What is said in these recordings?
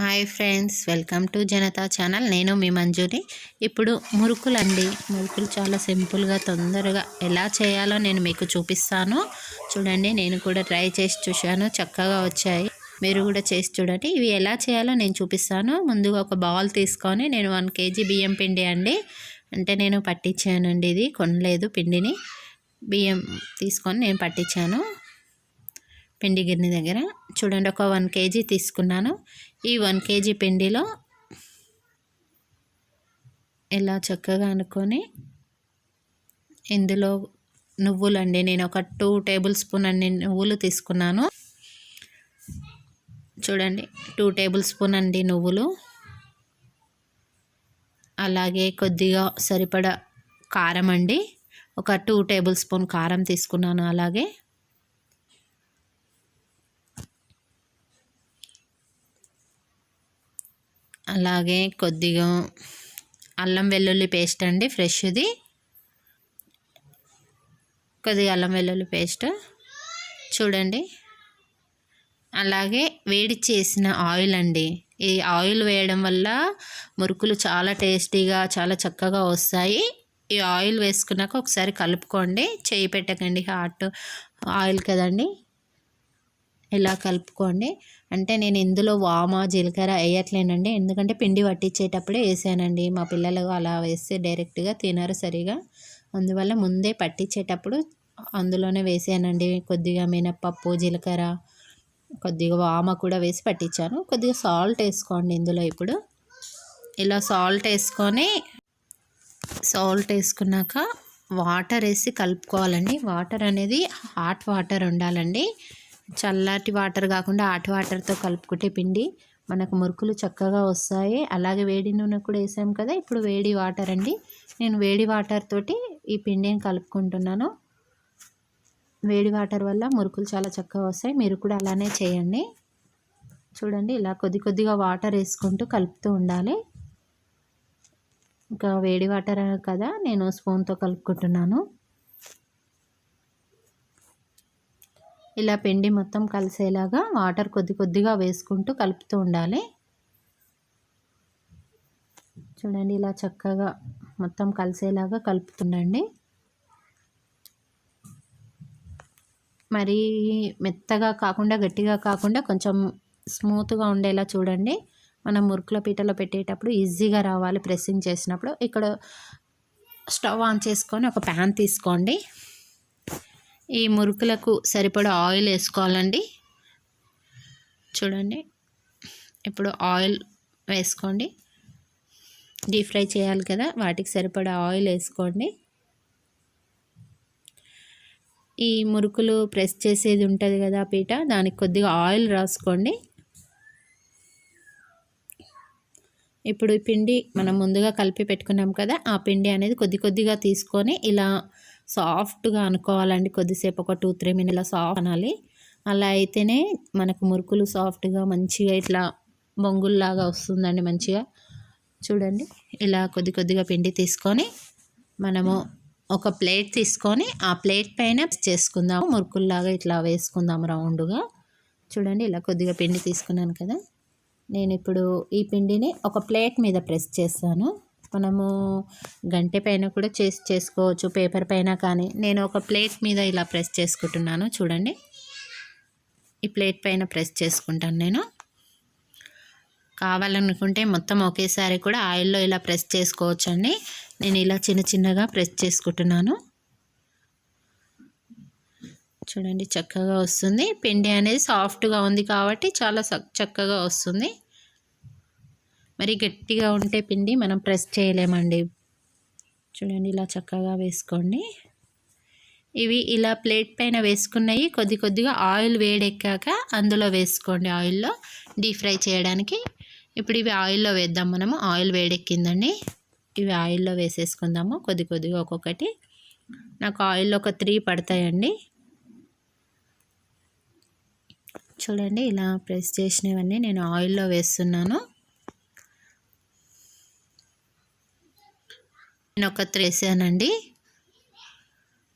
Hi friends welcome to Janata channel నేను మీ మంజుని. ఇప్పుడు మురుకులు అండి మురుకులు చాలా సింపుల్గా తొందరగా ఎలా చేయాలో నేను మీకు చూపిస్తాను. చూడండి నేను కూడా ట్రై చేసి చూశాను. చక్కగా వచ్చాయి. మీరు కూడా చేసి చూడండి. ఇవి ఎలా చేయాలో నేను చూపిస్తాను. ముందుగా ఒక బౌల్ తీసుకొని నేను వన్ కేజీ బియ్యం పిండి అండి. అంటే నేను పట్టించానండి ఇది. కొనలేదు పిండిని. బియ్యం తీసుకొని నేను పట్టించాను. పిండి గిన్నె దగ్గర. చూడండి ఒక వన్ కేజీ తీసుకున్నాను. ఈ వన్ కేజీ పిండిలో ఇలా చక్కగా అనుకొని ఇందులో నువ్వులు అండి నేను ఒక టూ టేబుల్ స్పూన్ అండి నువ్వులు తీసుకున్నాను. చూడండి టూ టేబుల్ స్పూన్ అండి నువ్వులు. అలాగే కొద్దిగా సరిపడా కారం అండి. ఒక టూ టేబుల్ స్పూన్ కారం తీసుకున్నాను అలాగే. అలాగే కొద్దిగా అల్లం వెల్లుల్లి పేస్ట్ అండి ఫ్రెష్ది. కొద్దిగా అల్లం వెల్లుల్లి పేస్ట్. చూడండి. అలాగే వేడి చేసిన ఆయిల్ అండి. ఈ ఆయిల్ వేయడం వల్ల మురుకులు చాలా టేస్టీగా చాలా చక్కగా వస్తాయి. ఈ ఆయిల్ వేసుకున్నాక ఒకసారి కలుపుకోండి. చేయి పెట్టకండి హాట్ ఆయిల్ కదండి. ఇలా కలుపుకోండి. అంటే నేను ఇందులో వామ జీలకర్ర వేయట్లేనండి. ఎందుకంటే పిండి పట్టించేటప్పుడే వేసానండి. మా పిల్లలు అలా వేస్తే డైరెక్ట్గా తినరు సరిగా. అందువల్ల ముందే పట్టించేటప్పుడు అందులోనే వేసానండి. కొద్దిగా మినప్పప్పు జీలకర్ర కొద్దిగా వామ కూడా వేసి పట్టించాను. కొద్దిగా సాల్ట్ వేసుకోండి ఇందులో ఇప్పుడు. ఇలా సాల్ట్ వేసుకొని సాల్ట్ వేసుకున్నాక వాటర్ వేసి కలుపుకోవాలండి. వాటర్ అనేది హాట్ వాటర్ ఉండాలండి. చల్లటి వాటర్ కాకుండా ఆటి వాటర్తో కలుపుకుంటే పిండి మనకు మురుకులు చక్కగా వస్తాయి. అలాగే వేడి నూనె కూడా వేసాం కదా ఇప్పుడు వేడి వాటర్ అండి. నేను వేడి వాటర్ తోటి ఈ పిండిని కలుపుకుంటున్నాను. వేడి వాటర్ వల్ల మురుకులు చాలా చక్కగా వస్తాయి. మీరు కూడా అలానే చేయండి. చూడండి ఇలా కొద్ది కొద్దిగా వాటర్ వేసుకుంటూ కలుపుతూ ఉండాలి. ఇంకా వేడి వాటర్ కదా నేను స్పూన్తో కలుపుకుంటున్నాను. ఇలా పిండి మొత్తం కలిసేలాగా వాటర్ కొద్ది కొద్దిగా వేసుకుంటూ కలుపుతూ ఉండాలి. చూడండి ఇలా చక్కగా మొత్తం కలిసేలాగా కలుపుతుండండి. మరీ మెత్తగా కాకుండా గట్టిగా కాకుండా కొంచెం స్మూత్గా ఉండేలా చూడండి. మనం మురుకుల పీటలో పెట్టేటప్పుడు ఈజీగా రావాలి ప్రెస్సింగ్ చేసినప్పుడు. ఇక్కడ స్టవ్ ఆన్ చేసుకొని ఒక ప్యాన్ తీసుకోండి. ఈ మురుకులకు సరిపడా ఆయిల్ వేసుకోవాలండి. చూడండి. ఇప్పుడు ఆయిల్ వేసుకోండి. డీప్ ఫ్రై చేయాలి కదా వాటికి సరిపడా ఆయిల్ వేసుకోండి. ఈ మురుకులు ప్రెస్ చేసేది ఉంటుంది కదా పీట దానికి కొద్దిగా ఆయిల్ రాసుకోండి. ఇప్పుడు ఈ పిండి మనం ముందుగా కలిపి పెట్టుకున్నాం కదా ఆ పిండి అనేది కొద్ది కొద్దిగా తీసుకొని ఇలా సాఫ్ట్గా అనుకోవాలండి. కొద్దిసేపు ఒక టూ త్రీ మినిట్ల సాఫ్ట్ అనాలి. అలా అయితేనే మనకు మురుకులు సాఫ్ట్గా మంచిగా ఇట్లా బొంగుల్లాగా వస్తుందండి మంచిగా. చూడండి ఇలా కొద్ది కొద్దిగా పిండి తీసుకొని మనము ఒక ప్లేట్ తీసుకొని ఆ ప్లేట్ పైన చేసుకుందాము. మురుకుల్లాగా ఇట్లా వేసుకుందాము రౌండ్గా. చూడండి ఇలా కొద్దిగా పిండి తీసుకున్నాను కదా. నేను ఇప్పుడు ఈ పిండిని ఒక ప్లేట్ మీద ప్రెస్ చేస్తాను. మనము గంటె పైన కూడా చేసి చేసుకోవచ్చు పేపర్ పైన కానీ. నేను ఒక ప్లేట్ మీద ఇలా ప్రెస్ చేసుకుంటున్నాను. చూడండి. ఈ ప్లేట్ పైన ప్రెస్ చేసుకుంటాను నేను. కావాలనుకుంటే మొత్తం ఒకేసారి కూడా ఆయిల్లో ఇలా ప్రెస్ చేసుకోవచ్చండి. నేను ఇలా చిన్న చిన్నగా ప్రెస్ చేసుకుంటున్నాను. చూడండి చక్కగా వస్తుంది. పిండి అనేది సాఫ్ట్గా ఉంది కాబట్టి చాలా చక్కగా వస్తుంది. మరి గట్టిగా ఉంటే పిండి మనం ప్రెస్ చేయలేమండి. చూడండి ఇలా చక్కగా వేసుకోండి. ఇవి ఇలా ప్లేట్ పైన వేసుకున్నవి కొద్ది కొద్దిగా ఆయిల్ వేడెక్కాక అందులో వేసుకోండి ఆయిల్లో డీప్ ఫ్రై చేయడానికి. ఇప్పుడు ఇవి ఆయిల్లో వేద్దాం మనము. ఆయిల్ వేడెక్కిందండి. ఇవి ఆయిల్లో వేసేసుకుందాము కొద్ది కొద్దిగా ఒక్కొక్కటి. నాకు ఆయిల్లో ఒక త్రీ పడతాయండి. చూడండి ఇలా ప్రెస్ చేసినవన్నీ నేను ఆయిల్లో వేస్తున్నాను. నేను ఒక వేసానండి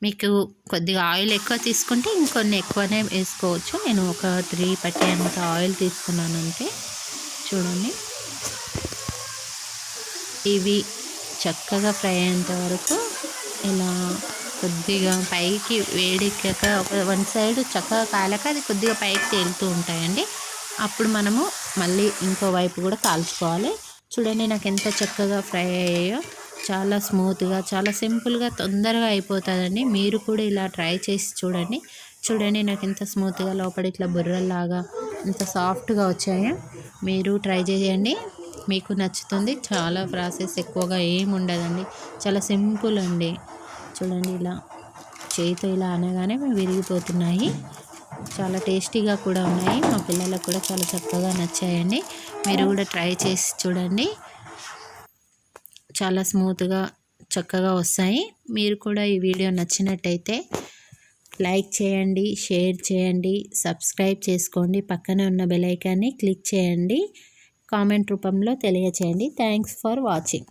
మీకు కొద్దిగా ఆయిల్ ఎక్కువ తీసుకుంటే ఇంకొన్ని ఎక్కువనే వేసుకోవచ్చు. నేను ఒక త్రీ పట్టేంత ఆయిల్ తీసుకున్నాను అంతే. చూడండి. ఇవి చక్కగా ఫ్రై అయ్యేంత వరకు ఇలా కొద్దిగా పైకి వేడెక్కాక ఒక వన్ సైడ్ చక్కగా కాలాక అది కొద్దిగా పైకి తేలుతూ ఉంటాయండి. అప్పుడు మనము మళ్ళీ ఇంకో వైపు కూడా కాల్చుకోవాలి. చూడండి నాకు ఎంత చక్కగా ఫ్రై అయ్యాయో. చాలా స్మూత్గా చాలా సింపుల్గా తొందరగా అయిపోతుందండి. మీరు కూడా ఇలా ట్రై చేసి చూడండి. చూడండి నాకు ఎంత స్మూత్గా లోపల ఇట్లా బుర్రల్లాగా ఇంత సాఫ్ట్గా వచ్చాయో? మీరు ట్రై చేయండి. మీకు నచ్చుతుంది. చాలా ప్రాసెస్ ఎక్కువగా ఏముండదండి చాలా సింపుల్ అండి. చూడండి ఇలా చేతి ఇలా అనగానే విరిగిపోతున్నాయి. చాలా టేస్టీగా కూడా ఉన్నాయి. మా పిల్లలకు కూడా చాలా చక్కగా నచ్చాయండి. మీరు కూడా ట్రై చేసి చూడండి. చాలా స్మూత్గా చక్కగా వస్తాయి. మీరు కూడా ఈ వీడియో నచ్చినట్టయితే లైక్ చేయండి షేర్ చేయండి సబ్స్క్రైబ్ చేసుకోండి. పక్కనే ఉన్న బెల్ ఐకాన్ని క్లిక్ చేయండి. కామెంట్ రూపంలో తెలియచేయండి. Thanks for watching.